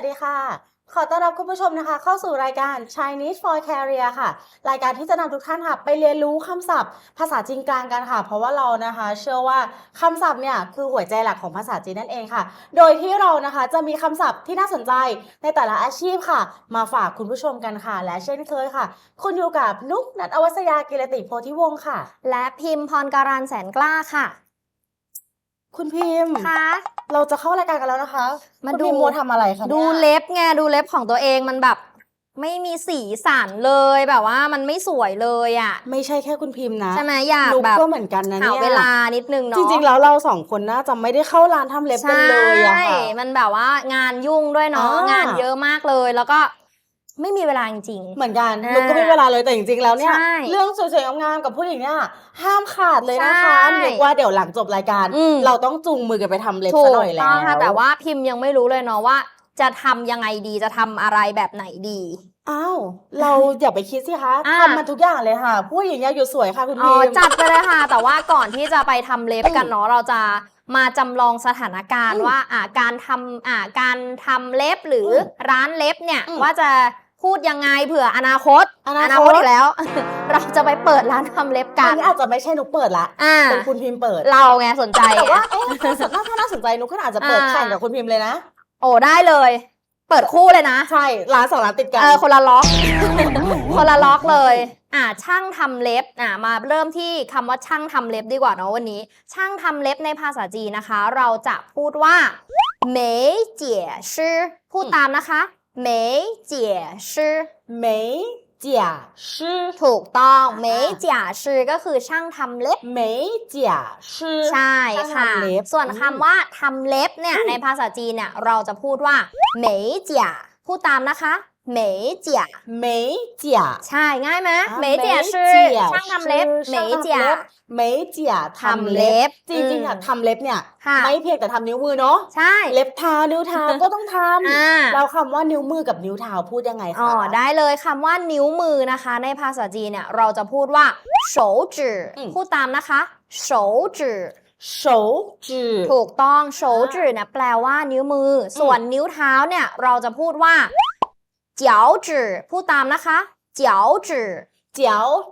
วัสดีค่ะ ขอต้อนรับคุณผู้ชมนะคะ เข้าสู่รายการ Chinese for Career ค่ะ รายการที่จะนำทุกท่านค่ะ ไปเรียนรู้คำศัพท์ ภาษาจีนกลางกันค่ะ เพราะว่าเรานะคะ เชื่อว่าคำศัพท์เนี่ยคือหัวใจหลักของภาษาจีนนั่นเองค่ะ โดยที่เรานะคะจะมีคำศัพท์ที่น่าสนใจในแต่ละอาชีพค่ะ มาฝากคุณผู้ชมกันค่ะ และเช่นเคยค่ะ คุณอยู่กับนุกนัทอวัสยากิรติโพธิวงศ์ค่ะ และพิมพ์พรการันแสนกล้าค่ะ คุณพิมพ์คะเราจะเข้ารายการกันแล้วนะคะมาคุณดู พิมพ์มัวทำอะไรคะดูเนี่ยเล็บไงดูเล็บของตัวเองมันแบบ ไม่มีสีสันเลยแบบว่ามันไม่สวยเลยอะ่ะไม่ใช่แค่คุณพิมพ์นะใช่ไหมอยากนุกแบบก็เหมือนกันนะหาเนี่ยเวลานิดนึงเนาะจริงๆแล้วเราสองคนน่าจะไม่ได้เข้าร้านทำเล็บกันเลยอะใช่ค่ะ มันแบบว่างานยุ่งด้วยเนาะอ่าง งานเยอะมากเลยแล้วก็ ไม่มีเวลาจริง เหมือนกันอ่านุกก็ไม่มีเวลาเลยแต่จริงๆแล้วเนี่ย ใช่เรื่องสวยๆงามๆกับผู้หญิงเนี่ยห้ามขาดเลยนะคะใช่นุกว่าเดี๋ยวหลังจบรายการ อืม เราต้องจูงมือกันไปทำเล็บถูซะกหน่อยแล้ต้วองค่ะแต่ว่าพิมพ์ยังไม่รู้เลยเนาะว่า จะทำยังไงดีจะทำอะไรแบบไหนดี อ้าว เราอย่าไปคิดสิคะอ่า ทำมันทุกอย่างเลยค่ะ ผู้หญิงอยากอยู่สวยค่ะคุณอ๋พิอมพ์จัดไปเลยค่ะ แต่ว่าก่อนที่จะไปทำเล็บกันเนาะเราจะมาจำลองสถานการณ์อืมว่าอ่าการทำอ่าการทำเล็บหรืออมร้านเล็บเนี่ยอืมว่าจะ พูดยังไงเผื่ออนาคตอนาคต อีกแล้ว เราจะไปเปิดร้านทำเล็บกัอันนนี้อาจจะไม่ใช่นุกเปิดละอ่าเป็นคุณพิมพ์เปิดเราไงสนใจ แต่ว่าเอ๊ะถ้าน่าถ้าน่าสนใจนุกก็อาจจะเปิดอ่า แข่งกับคุณพิมพ์เลยนะโอ้ได้เลย เปิดคู่เลยนะ ใช่ร้านสองร้านติดกันเออคนละล็อก คนละล็อกเลย อ่าช่างทำเล็บอ่ามาเริ่มที่คำว่าช่างทำเล็บดีกว่าเนาะวันนี้ ช่างทำเล็บในภาษาจีนนะคะ เราจะพูดว่าเหมยเจี๋ยชื่อพูดตามนะคะ เหมยเจี๋ยชื่อ 美甲师 ถูกต้อง อ่า เหมยเจี๋ยชื่อก็คือช่างทำเล็บ 美甲师 ใช่ ช่าง ค่ะ ทำเล็บ ส่วน อืม คำว่าทำเล็บเนี่ย อืม ในภาษาจีนเนี่ยเราจะพูดว่าเหมยเจี๋ยพูดตามนะคะ เหมยเจี๋ย 美甲 ใช่ง่ายไหม อ่า เหมยเจี๋ยชื่อช่างทำเล็บเหมยเจี๋ย 美甲 ทำเล็บ จริงๆอะ อืม ทำเล็บเนี่ย ค่ะ ไม่เพียงแต่ทำนิ้วมือเนาะ ใช่ เล็บเท้านิ้วเท้าก็ต้องท อ่า ำเราคำว่านิ้วมือกับนิ้วเท้าพูดยังไงคะ อ๋อได้เลยคำว่านิ้วมือนะคะ ในภาษาจีนเนี่ยเราจะพูดว่า手指 อืม พูดตามนะคะ手指 手指 ถูกต้อง手指เนี่ยแปลว่านิ้วมือ ส่วนนิ้วเท้าเนี่ยเราจะพูดว่า 脚趾พูดตามนะคะ脚趾 脚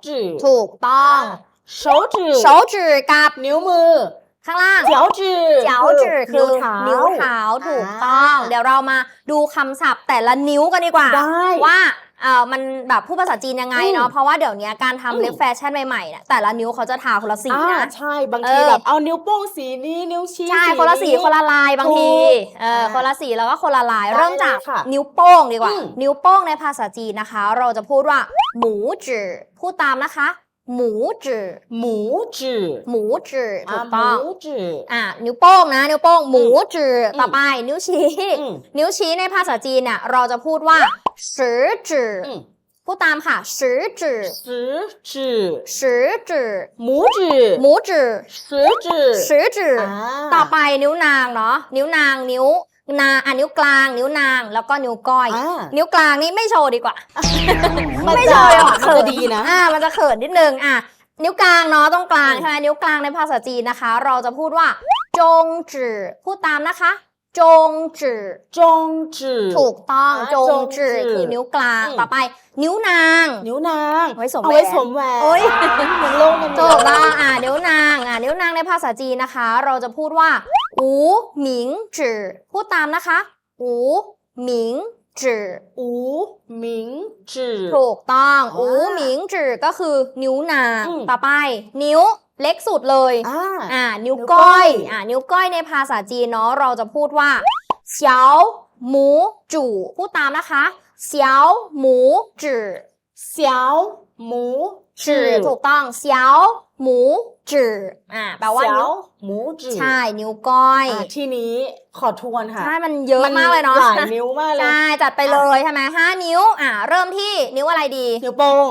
趾 ถูกต้อง 手指 手指กับ นิ้วมือ ข้างล่าง 脚趾 เจ้าจือคือนิ้วเท้าถูกต้อง อ่า เดี๋ยวเรามาดูคำศัพท์แต่ละนิ้วกันดีกว่า ได้ ว่า เออมันแบบพูดภาษาจีนยังไงเนาะอืมเพราะว่าเดี๋ยวนี้การทำเล็บอืมแฟชั่นใหม่ๆเนี่ยแต่ละนิ้วเขาจะทาคนละสีอ่านะ ใช่บางทีเออ แบบเอานิ้วโป้งสีนี้นิ้วชี้ใช่คนละสีนี้ คนละลายบางทีถูกเอออ่าคนละสีแล้วก็คนละลายได้เริ่มจากเลยค่ะนิ้วโป้งดีกว่า อืม นิ้วโป้งในภาษาจีนนะคะ เราจะพูดว่าหมูจือพูดตามนะคะ หมูจือหมูจือหมูจือถูกต้องหมูจืออะนิ้วโป้งนะ นิ้วโป้งหมูจือต่อไป นิ้วชี้ นิ้วชี้ในภาษาจีนเนี่ยเราจะพูดว่าสือจือพูดตามค่ะสือจือสือจือสือจือหมูจือหมูจือสือจือสือจือต่อไปนิ้วนางเนาะนิ้วนางนิ้ว นางอะนิ้วกลาง นิ้วนาง แล้วก็นิ้วก้อย อ่า นิ้วกลางนี่ไม่โชว์ดีกว่ามันไม่จะโชว์ดีกว่า มันจะดีนะ อ่ามันจะเขินนิดนึงอะนิ้วกลางเนาะต้องกลางอืมใช่ไหมนิ้วกลางในภาษาจีนนะคะ เราจะพูดว่าจงจือพูดตามนะคะ จงจือจงจือ ถูกต้องอ่าจงจงจืจืออคือนิ้วกลางอืม ต่อไป นิ้วนาง นิ้วนางไว้สวมเอาไว้แหวนสวมแหวนโอ้ยยังโลงยังถูกต้องอ่านิ้วนางอ่านิ้วนางในภาษาจีนนะคะ เราจะพูดว่าอูหมิงจือพูดตามนะคะอูหมิงจืออูหมิงจือ ถูกต้องอ่าอูหมิงจือก็คือนิ้วนางอืม ต่อไป นิ้ว เล็กสุดเลยอ่าอ่านิ้วนิ้วก้ก้ออยยอ่านิ้วก้อยในภาษาจีนเนาะเราจะพูดว่าเฉียวหมูจู่พูดตามนะคะเฉียวหมูจื่อเสียวหมูจือถูกต้องเสียวหมูจืออ่าแปลว่าเสียนิ้ววหมูจืดใช่ นิ้วก้อยอะทีนี้ขอทวนค่ะใช่มันเยอะมากเลยเนาะหลายนิ้วมากเลยใช่จัดไปเลยใช่ไหมห้านิ้ว อ่าเริ่มที่นิ้วอะไรดี นิ้วโป้ง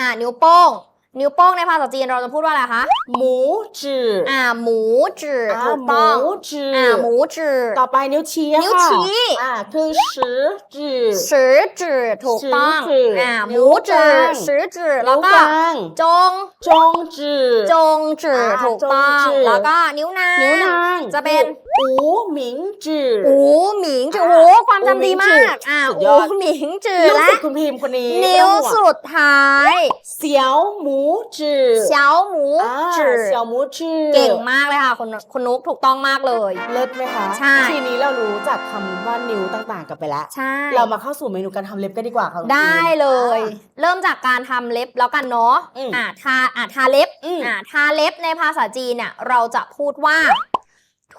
อ่านิ้วโป้ง นิ้วโป้งในภาษาจีนเราจะพูดว่าอะไรคะ หมูจืดอ่า หมูจืออ่าถูกหมูต้องจืดอ่า หมูจือต่อไปนิ้วชี้นิ้วค่ะชี้อ่าคือสือจืดสือจือถูกต้องสือจืออ่าหนิ้มูวจือกลางสือจือนิ้แล้ววก็กลางจง จงจืดจงจืออ่าถูกต้องจงจือแล้วก็นิ้วนาง นิ้วนาง จะเป็นอูหมิงจืดอูหมิงจืออ่าโอ้ความจำดีมาก อ่าสุดยอูอด หมิงจือลูกและศิษย์คุณพิมพ์คนนี้นิ้วไม่ต้องห่งสุดท้ายเสียวหมูจืดเฉียวหมูอ่าจือเสียวหมูจืดเก่งมากเลยค่ะคุณคุณนุกถูกต้องมากเลย เลิศไหมคะใช่ ทีนี้เรารู้จักคำว่านิ้วต่างๆกันไปแล้ว ใช่ เรามาเข้าสู่เมนูการทำเล็บกันดีกว่าค่ะคุณได้พิมพ์เลย อ่า เริ่มจากการทำเล็บแล้วกันเนาะอืมอ่าทาอ่าทาเล็บอืม อ่าทาเล็บในภาษาจีนเนี่ยเราจะพูดว่า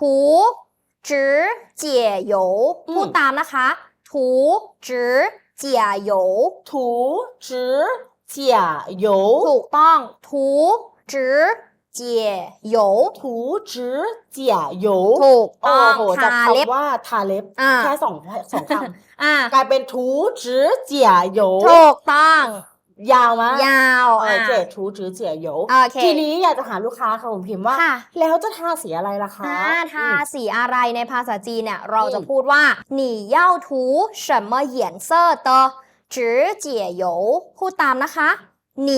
ถูจือเจี๋ยหยวพูดตามนะคะ ถูจือเจี๋ยหยวถูจื้อเจี๋ยหยวถูกต้อง ถูจือเจี๋ยหยวถูจื้อเจี๋ยหยวถูกโอ้ต้องโหจากทาเล็บคำว่าทาเล็บอ่าแค่สองสองคอ่าำกลายเป็นถูจื้อเจี๋ยหยวถูกต้อง ยาวมาก ยาว เออ อ่า เจ็ดถูจื้อเจี๋ยหยว โอเค ทีนี้อยากจะหาลูกค้าค่ะผมพิมพ์ว่า ค่ะ แล้วจะทาสีอะไรล่ะคะ อ่าทา อืม สีอะไรในภาษาจีนเนี่ย เราจะ อืม พูดว่า你要涂什么颜色的指甲油พูดตามนะคะ你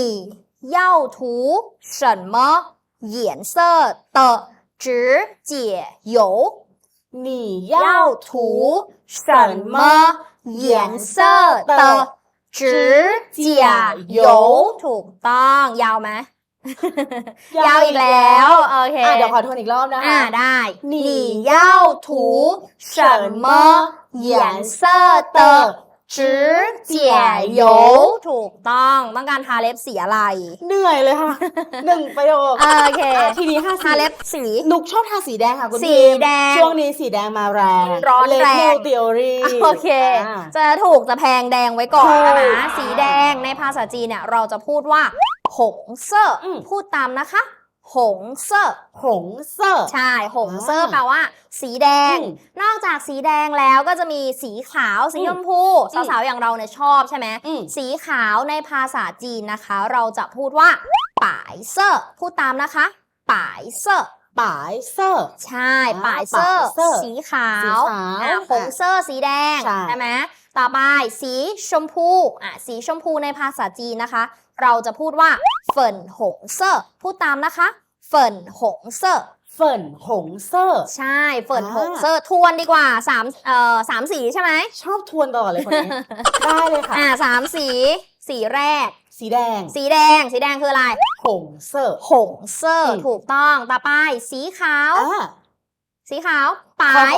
要涂什么颜色的指甲油你要要涂涂什么颜色的 指甲油ถูกต้อง ยาวไหม ยาวอีกแล้ว โอเคเดี๋ยวขอโทษอีกรอบนะคะได้你要涂什么颜色的 เจียโยถูกต้องต้องการทาเล็บสีอะไร เหนื่อยเลยค่ะ หนึ่งประโยคโอเค ทีนี้ค่ะทาเล็บสี นุกชอบทาสีแดงค่ะคุณสีแดง ช่วงนี้สีแดงมาแรงร้อนแรงเทอรี่โอเค จะถูกจะแพงแดงไว้ก่อนนะสีแดงในภาษาจีนเนี่ยเราจะพูดว่าหงเซ่อพูดตามนะคะ หงเซ่อหงเซ่อใช่ หงเซอร์อ่าแปลว่า สีแดง อืมนอกจากสีแดงแล้วก็จะมีสีขาว สีอืมชมพู อืมสาวๆ อย่างเราเนี่ยชอบใช่ไหม อืม สีขาวในภาษาจีนนะคะ เราจะพูดว่าป่ายเซอร์พูดตามนะคะป่ายเซอร์ป่ายเซ่อใช่ อ่าป่ายเซอร์ ป่ายเซอร์สีขาวสีขาวอะหงเซอร์สีแดง ใช่ไหม ต่อไปสีชมพูอะสีชมพูในภาษาจีนนะคะ เราจะพูดว่าเฟินหงเซอร์พูดตามนะคะเฟินหงเซอร์เฟินหงเซ่อใช่เฟิร์นอ่าหงเซอร์ทวนดีกว่าสามเอ่อสามสีใช่ไหมชอบทวนตลอดเลยคนนี้ได้เลยค่ะอ่าสามสี สีแรก สีแดง สีแดง สีแดงคืออะไรหงเซ่อหงเซอร์อืมถูกต้องต่อไปสีขาวอ่าสีขาวปาย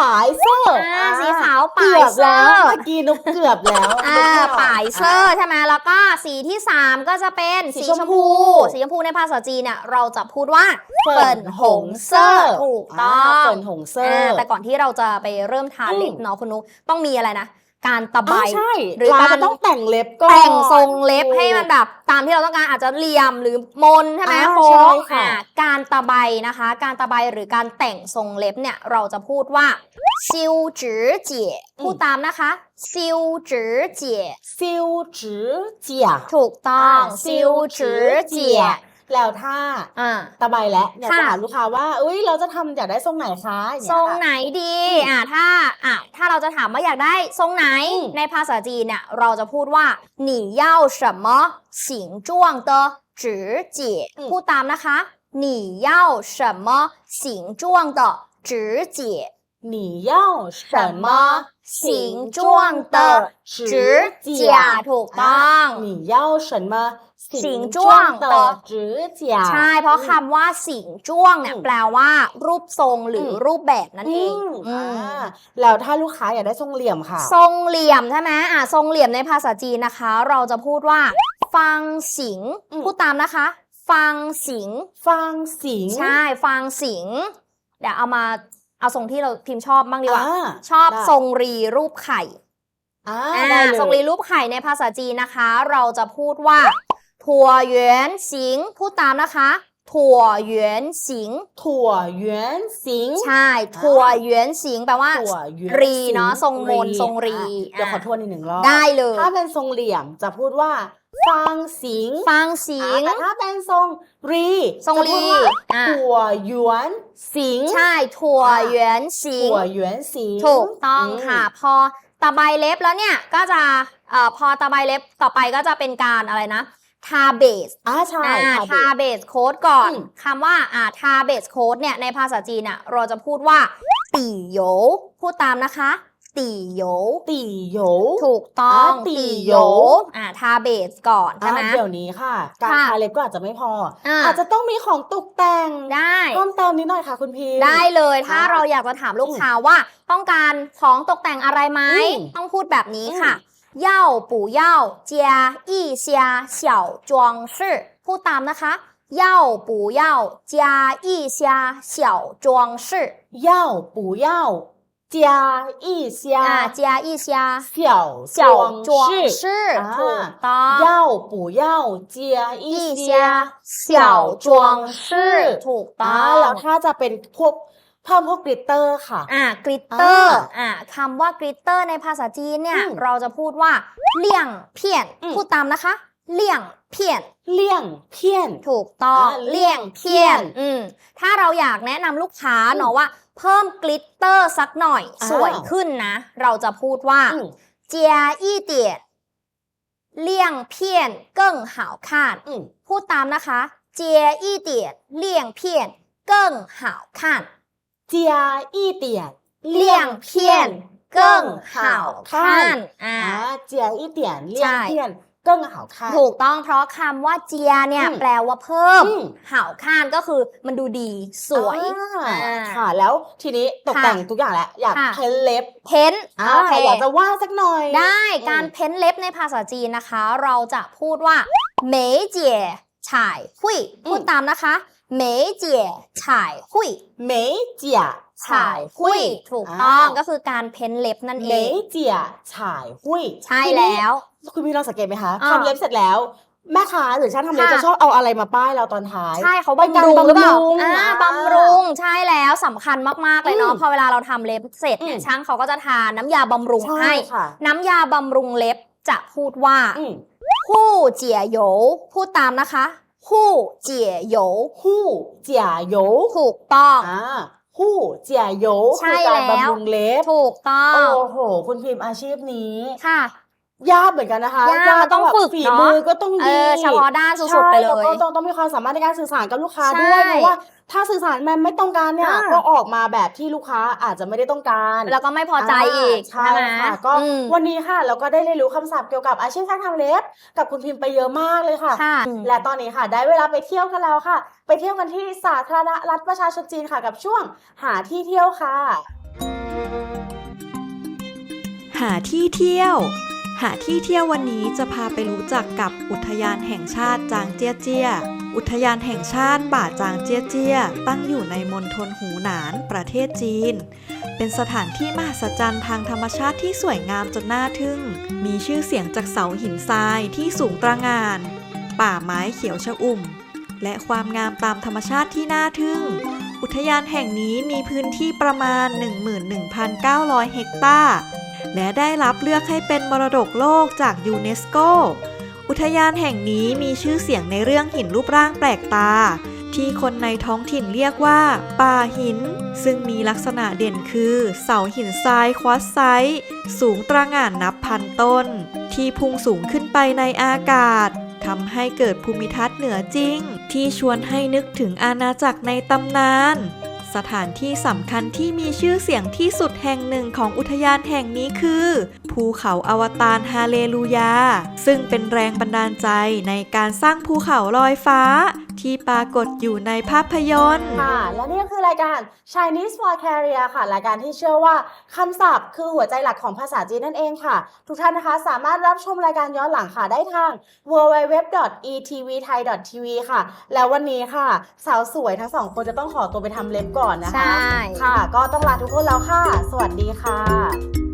ป่ายเซ่ออ่าอ่าสีขาวปาเกืยอบเซอแล้วร์เมื่อกี้นุกเกือบแล้วอ่าปายเซอร์ใช่ไหมแล้วก็สีที่สามก็จะเป็นสีสีชชมมพูพู สีชมพูในภาษาจีนเนี่ยเราจะพูดว่าเฟิเฟินนหหงงเซเซออร์ร์ถูกต้ออ่าเฟิงนหงเซออ่าร์แต่ก่อนที่เราจะไปเริ่มทาเล็บอืมเนาะคุณนุกต้องมีอะไรนะ การตะไบอ่าใช่หรือเราการจะต้องแต่งเล็บก่อนแต่งทรงเล็บให้มันแบบตามที่เราต้องการอาจจะเหลี่ยมหรือมนใช่ไหมอ่าโค้ใช่งค่ะอ่าการตะไบนะคะ การตะไบหรือการแต่งทรงเล็บเนี่ยเราจะพูดว่าซิวจือเจี๋ยพูดตามนะคะซิวจือเจี๋ยซิวจือเจียถูกต้องอ่าซิวจือเจี๋ย แล้วถ้า อ่า ตะไบแล้วเนี่ย ค่ะ จะถามลูกค้าว่าเอ้ยเราจะทำอยากได้ทรงไหนคะอย่าเย ทรง ค่ะ ไหนดีอ่าถ้าอ่ะถ้าเราจะถามว่าอยากได้ทรงไหน อืม ในภาษาจีนเนี่ยเราจะพูดว่า你要什么形状的指甲พูดตามนะคะ你要什么形状的指甲你要什么形状的指甲ถูกต้อง 你要什么 สิงจ้วงต่อจื้อเจียใช่ เพราะคำว่าสิงจ้วงเนี่ยแปลว่า รูปทรงหรือรูปแบบนั่นเองแล้วถ้าลูกค้าอยากได้ทรงเหลี่ยมค่ะ ทรงเหลี่ยมใช่ไหมอะทรงเหลี่ยมในภาษาจีนนะคะ เราจะพูดว่า ฟังสิงพูดตามนะคะ ฟังสิง ฟังสิง ใช่ ฟังสิง เดี๋ยวเอามาเอาทรงที่เราพิมพ์ชอบบ้างดีกว่าชอบทรงรีรูปไข่ทรงรีรูปไข่ในภาษาจีนนะคะ เราจะพูดว่า ถั่วเหวียนสิงพูดตามนะคะ ถั่วเหวียนสิงถั่วเหวียนสิง ใช่ ถั่วเหวียนสิงแปลว่า ถั่วเหวียนรีเนาะสิทรงมนทรงรีอะเดี๋ยวขออะทวนอีกหนึ่งรอบได้เลย ถ้าเป็นทรงเหลี่ยมจะพูดว่าฟางสิงฟังสิอ่างแต่ถ้าเป็นทรงรีทรงจะพูดรีว่าอะถั่วหยวนสิง ใช่ ถั่วเหวียนสิง ถั่วหยวนสิง ถูกต้องมค่ะ พอตะไบเล็บแล้วเนี่ย ก็จะเอ่อพอตะไบเล็บต่อไปก็จะเป็นการอะไรนะ ทาเบสอ่าใช่อ่าค่ะทาเบสโค้ดก่อนอืมคำว่าอ่าทาเบสโค้ดเนี่ยในภาษาจีนอะเราจะพูดว่าตีโหยวพูดตามนะคะตีโหยวตีโหยถูกต้องอ่าตี่ตีโหโหยยวอ่าทาเบสก่อนใช่ไหมอ่าเดี๋ยวนี้ค่ะ การค่ะทาเล็บก็อาจจะไม่พออ่าอาจจะต้องมีของตกแต่งได้เพิ่มเติมนิดหน่อยค่ะคุณพีมได้เลยถ้าอ่าเราอยากจะถามลูกค้าว่า ต้องการของตกแต่งอะไรไหมอืมต้องพูดแบบนี้ค่ะอืม 要不要加一些小装饰พูดตามนะคะ要不要加一些小装饰要不要加一啊，下加一些小小装饰？饰，啊ถูกต้อง 要不要加一一些些小装饰ถูกต้ อ่า อง แล้วถ้าจะเป็นพวก เพิ่มพวกกลิตเตอร์ค่ะ อ่ากริตเตอร์อ่าอ่าคำว่ากริตเตอร์ในภาษาจีนเนี่ยอืมเราจะพูดว่าเลี่ยงเพี้ยนอืมพูดตามนะคะ เลี่ยงเพี้ยน เลี่ยงเพี้ยน ถูกต้องอ่าเลี่ยงเพี้ยนเลี่ยงเพี้ยน อืมถ้าเราอยากแนะนำลูกค้าอืมเนาะว่า เพิ่มกลิตเตอร์สักหน่อยอ่าสวยขึ้นนะ เราจะพูดว่าอืมเจียอีเตียเลี่ยงเพี้ยนเกิ้งหาวคานอืมพูดตามนะคะ เจียอีเตียเลี่ยงเพี้ยนเกิ้งหาวคาน 加一点 เลี่ยงเพี้ยนเกิ้งหาวคานอ่า อ่า加一点เลี่ยง ใช่ เพี้ยน更好看 ถูกต้องเพราะคำว่าเจียเนี่ย อืม แปลว่าเพิ่ม อืม หาวคานก็คือมันดูดีสวย อ่า อ่า ค่ะ แล้วทีนี้ตก ค่ะ แต่งทุกอย่างแล้ว อยาก ค่ะ เพ้นเล็บ เพ้นท์ อ่า โอเค อยากจะวาดสักหน่อย ได้ อืม การเพ้นท์เล็บในภาษาจีนนะคะ เราจะพูดว่าเหมยเจียฉ่ายหุยพูดตามนะคะ เหมยเจียฉ่ายหุยเหมยเจียฉ่ายหุยถูกอ่าต้องก็คือการเพ้นท์เล็บนั่นเหเอมงยเจียฉ่ายหุยใช่ทีนี้แล้ว คุณพี่ลองสังเกตไหมคะอ่าทำเล็บเสร็จแล้ว แม่ค้าหรือช่างทำเล็บค่ะจะชอบเอาอะไรมาป้ายเราตอนท้าย ใช่เขาเป็นบำการรุงหรือเปล่าบำรุงอ่าอ่าบำรุงใช่แล้วสำคัญมากๆเลยเนาะอืมพอเวลาเราทำเล็บเสร็จเนี่ยอืมช่างเขาก็จะทาน้ำยาบำรุงใช่ให้ค่ะน้ำยาบำรุงเล็บจะพูดว่าอืมฮู้เจียโหยวพูดตามนะคะ ฮู้เจียโหยวหู้เจียโยถูกต้อง อ่าหู้เจียโยใช่คือการแล้ว บำรุงเล็บถูกต้อง โอ้โห คุณพิมพ์อาชีพนี้ ค่ะ ยากเหมือนกันนะคะยากมันต้องแบบฝึกฝีเนอะมือก็ต้องเอดีอเฉพาะด้านสุดๆใช่ไปเลแล้วยก็ต้องต้องมีความสามารถในการสื่อสารกับลูกค้าใช่ด้วยเพราะว่าถ้าสื่อสารมันไม่ต้องการเนี่ยอ่าก็ออกมาแบบที่ลูกค้าอาจจะไม่ได้ต้องการ แล้วก็ไม่พอใจอีกาใช่ไหมค่ะก็อืมวันนี้ค่ะเราก็ได้เรียนรู้คำศัพท์เกี่ยวกับอาชีพช่างทำเล็บกับคุณพิมพ์ไปเยอะมากเลยค่ะค่ะ และตอนนี้ค่ะได้เวลาไปเที่ยวกันแล้วค่ะ ไปเที่ยวกันที่สาธารณรัฐประชาชนจีนค่ะกับช่วงหาที่เที่ยวค่ะ หาที่เที่ยว หาที่เที่ยววันนี้จะพาไปรู้จักกับอุทยานแห่งชาติจางเจี้ยเจี้ย อุทยานแห่งชาติป่าจางเจี้ยเจี้ย ตั้งอยู่ในมณฑลหูหนาน ประเทศจีน เป็นสถานที่มหัศจรรย์ทางธรรมชาติที่สวยงามจนน่าทึ่ง มีชื่อเสียงจากเสาหินทรายที่สูงตระหง่าน ป่าไม้เขียวชอุ่ม และความงามตามธรรมชาติที่น่าทึ่ง อุทยานแห่งนี้มีพื้นที่ประมาณ 11,900 เฮกตาร์ และได้รับเลือกให้เป็นมรดกโลกจากยูเนสโก อุทยานแห่งนี้มีชื่อเสียงในเรื่องหินรูปร่างแปลกตา ที่คนในท้องถิ่นเรียกว่า ป่าหิน ซึ่งมีลักษณะเด่นคือ เสาหินทรายควอตไซต์สูงตระหง่านนับพันต้น ที่พุ่งสูงขึ้นไปในอากาศทำให้เกิดภูมิทัศน์เหนือจริง ที่ชวนให้นึกถึงอาณาจักรในตำนาน สถานที่สำคัญที่มีชื่อเสียงที่สุดแห่งหนึ่งของอุทยานแห่งนี้คือ ภูเขาอวตารฮาเลลูยา ซึ่งเป็นแรงบันดาลใจในการสร้างภูเขาลอยฟ้า ที่ปรากฏอยู่ในภาพยนตร์ ค่ะ และนี่ก็คือรายการ Chinese for Career ค่ะ รายการที่เชื่อว่าคำศัพท์คือหัวใจหลักของภาษาจีนนั่นเองค่ะ ทุกท่านนะคะสามารถรับชมรายการย้อนหลังค่ะได้ทาง www.etvthai.tv ค่ะ แล้ววันนี้ค่ะ สาวสวยทั้งสองคนจะต้องขอตัวไปทำเล็บก่อนนะคะ ใช่ ค่ะ ก็ต้องลาทุกคนแล้วค่ะ สวัสดีค่ะ